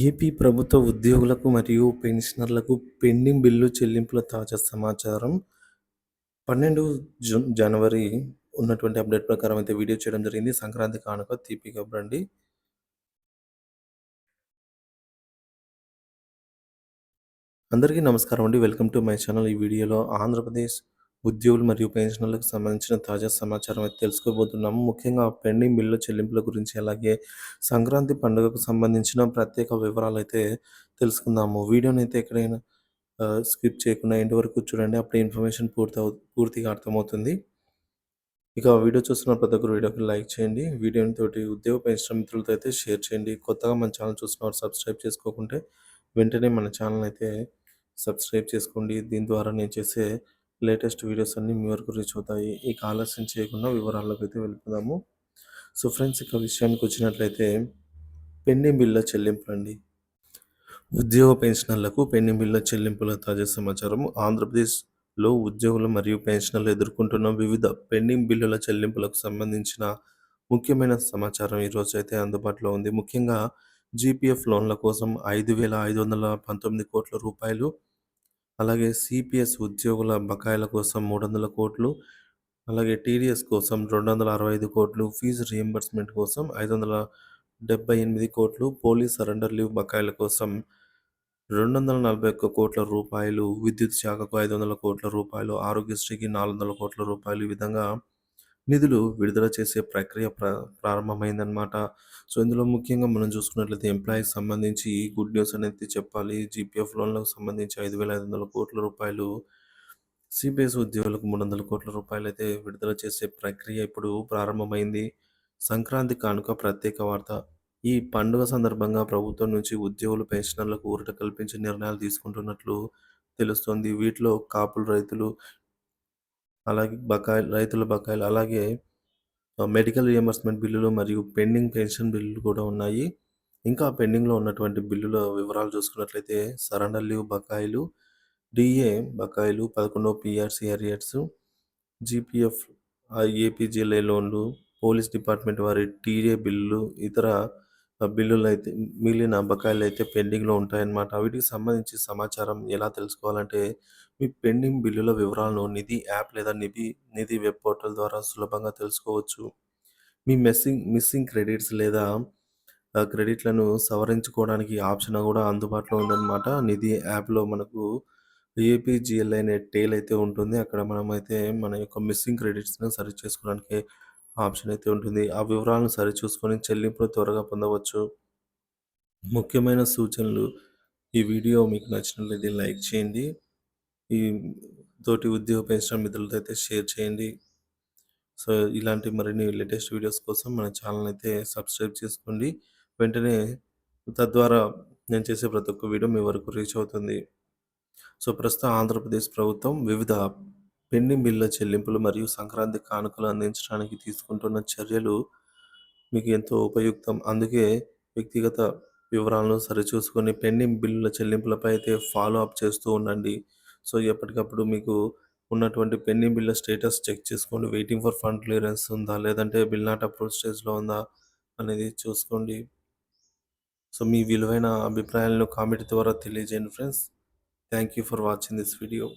AP ప్రభుత్వ ఉద్యోగులకు మరియు పెన్షనర్లకు పెండింగ్ బిల్లు చెల్లింపుల తాజా సమాచారం. పన్నెండు జూన్ జనవరి ఉన్నటువంటి అప్డేట్ ప్రకారం అయితే వీడియో చేయడం జరిగింది. సంక్రాంతి కానుక తీపి కబురండి అందరికీ నమస్కారం అండి. Welcome to my channel. ఈ వీడియోలో ఆంధ్రప్రదేశ్ ఉద్యోగులు మరియు పెన్షనర్లకు సంబంధించిన తాజా సమాచారం అయితే తెలుసుకోబోతున్నాము. ముఖ్యంగా పెండింగ్ బిల్లు చెల్లింపుల గురించి అలాగే సంక్రాంతి పండుగకు సంబంధించిన ప్రత్యేక వివరాలు అయితే తెలుసుకుందాము. వీడియోని అయితే ఎక్కడైనా స్కిప్ చేయకుండా ఇంటి వరకు చూడండి. అప్పుడే ఇన్ఫర్మేషన్ పూర్తి పూర్తిగా అర్థమవుతుంది. ఇక వీడియో చూస్తున్న ప్రతి ఒక్కరు వీడియోకి లైక్ చేయండి. వీడియోని తోటి ఉద్యోగ పెన్షన్ మిత్రులతో అయితే షేర్ చేయండి. కొత్తగా మన ఛానల్ చూస్తున్నవారు సబ్స్క్రైబ్ చేసుకోకుంటే వెంటనే మన ఛానల్ అయితే సబ్స్క్రైబ్ చేసుకోండి. దీని ద్వారా నేను చేసే లేటెస్ట్ వీడియోస్ అన్నీ మీ వరకు రీచ్ అవుతాయి. ఇక ఆలస్యం చేయకుండా వివరాల్లోకి అయితే వెళ్ళిపోదాము. సో ఫ్రెండ్స్ ఇక విషయానికి వచ్చినట్లయితే పెండింగ్ బిల్ల చెల్లింపులు అండి ఉద్యోగ పెన్షనర్లకు పెండింగ్ బిల్ల చెల్లింపుల తాజా సమాచారం ఆంధ్రప్రదేశ్లో ఉద్యోగులు మరియు పెన్షనర్లు ఎదుర్కొంటున్న వివిధ పెండింగ్ బిల్లుల చెల్లింపులకు సంబంధించిన ముఖ్యమైన సమాచారం ఈరోజు అయితే అందుబాటులో ఉంది. ముఖ్యంగా జీపీఎఫ్ లోన్ల కోసం ఐదు వేల ఐదు వందల పంతొమ్మిది కోట్ల రూపాయలు అలాగే సిపిఎస్ ఉద్యోగుల బకాయిల కోసం మూడు వందల కోట్లు అలాగే టీడీఎస్ కోసం రెండు వందల అరవై ఐదు కోట్లు ఫీజు రియంబర్స్మెంట్ కోసం ఐదు వందల డెబ్బై ఎనిమిది కోట్లు పోలీస్ సరెండర్ లీవ్ బకాయిల కోసం రెండు వందల నలభై ఒక్క కోట్ల రూపాయలు విద్యుత్ శాఖకు ఐదు వందల కోట్ల రూపాయలు ఆరోగ్యశ్రీకి నాలుగు వందల కోట్ల రూపాయలు ఈ విధంగా నిధులు విడుదల చేసే ప్రక్రియ ప్ర ప్రారంభమైందనమాట సో ఇందులో ముఖ్యంగా మనం చూసుకున్నట్లయితే ఎంప్లాయీకి సంబంధించి గుడ్ న్యూస్ అనేది చెప్పాలి. జీపీఎఫ్ లోన్లకు సంబంధించి ఐదు వేల ఐదు వందల కోట్ల రూపాయలు. సిపిఎస్ ఉద్యోగులకు మూడు వందల కోట్ల రూపాయలు అయితే విడుదల చేసే ప్రక్రియ ఇప్పుడు ప్రారంభమైంది. సంక్రాంతి కానుక ప్రత్యేక వార్త. ఈ పండుగ సందర్భంగా ప్రభుత్వం నుంచి ఉద్యోగులు పెన్షనర్లకు ఊరట కల్పించే నిర్ణయాలు తీసుకుంటున్నట్లు తెలుస్తోంది. వీటిలో కాపులు రైతులు అలాగే బకాయిలు రైతుల బకాయిలు అలాగే మెడికల్ రియంబర్స్మెంట్ బిల్లులు మరియు పెండింగ్ పెన్షన్ బిల్లులు కూడా ఉన్నాయి. ఇంకా పెండింగ్లో ఉన్నటువంటి బిల్లుల వివరాలు చూసుకున్నట్లయితే సరెండర్ లీవ్ బకాయిలు డిఏ బకాయిలు పదకొండో పిఆర్సీ అరియర్స్ జీపీఎఫ్ ఏపీజీఎల్ఏ లోన్లు పోలీస్ డిపార్ట్మెంట్ వారి టీఏ బిల్లులు ఇతర బిల్లులు అయితే మిగిలిన బకాయిలు అయితే పెండింగ్లో ఉంటాయన్నమాట. వీటికి సంబంధించి సమాచారం ఎలా తెలుసుకోవాలంటే మీ పెండింగ్ బిల్లుల వివరాలను నిధి యాప్ లేదా నిధి నిధి వెబ్ పోర్టల్ ద్వారా సులభంగా తెలుసుకోవచ్చు. మీ మెస్సింగ్ మిస్సింగ్ క్రెడిట్స్ లేదా క్రెడిట్లను సవరించుకోవడానికి ఆప్షన్ కూడా అందుబాటులో ఉందన్నమాట. నిధి యాప్లో మనకు ఏపీజిఎల్ అనే టేల్ అయితే ఉంటుంది. అక్కడ మనమైతే మన యొక్క మిస్సింగ్ క్రెడిట్స్ని సరి చేసుకోవడానికి ఆప్షన్ అయితే ఉంటుంది. ఆ వివరాలను సరిచూసుకొని చెల్లింపులు త్వరగా పొందవచ్చు. ముఖ్యమైన సూచనలు. ఈ వీడియో మీకు నచ్చినట్లయితే లైక్ చేయండి. ఈ తోటి ఉద్యోగ పెంచడం మిత్రులతో అయితే షేర్ చేయండి. సో ఇలాంటి మరిన్ని లేటెస్ట్ వీడియోస్ కోసం మన ఛానల్ అయితే సబ్స్క్రైబ్ చేసుకోండి. వెంటనే తద్వారా నేను చేసే ప్రతి ఒక్క వీడియో మీ వరకు రీచ్ అవుతుంది. సో ప్రస్తుతం ఆంధ్రప్రదేశ్ ప్రభుత్వం వివిధ పెండింగ్ బిల్ల చెల్లింపులు మరియు సంక్రాంతి కానుకలు అందించడానికి తీసుకుంటున్న చర్యలు మీకు ఎంతో ఉపయుక్తం. అందుకే వ్యక్తిగత వివరాలను సరిచూసుకొని పెండింగ్ బిల్లుల చెల్లింపులపై అయితే ఫాలో అప్ చేస్తూ ఉండండి. సో ఎప్పటికప్పుడు మీకు ఉన్నటువంటి పెండింగ్ బిల్ల స్టేటస్ చెక్ చేసుకోండి వెయిటింగ్ ఫర్ ఫండ్ క్లియరెన్స్ ఉందా? లేదంటే బిల్ నాట్ అప్రూవ్ స్టేజ్లో ఉందా? అనేది చూసుకోండి. సో మీ విలువైన అభిప్రాయాలను కామెంట్ ద్వారా తెలియజేయండి friends. Thank you for watching this video.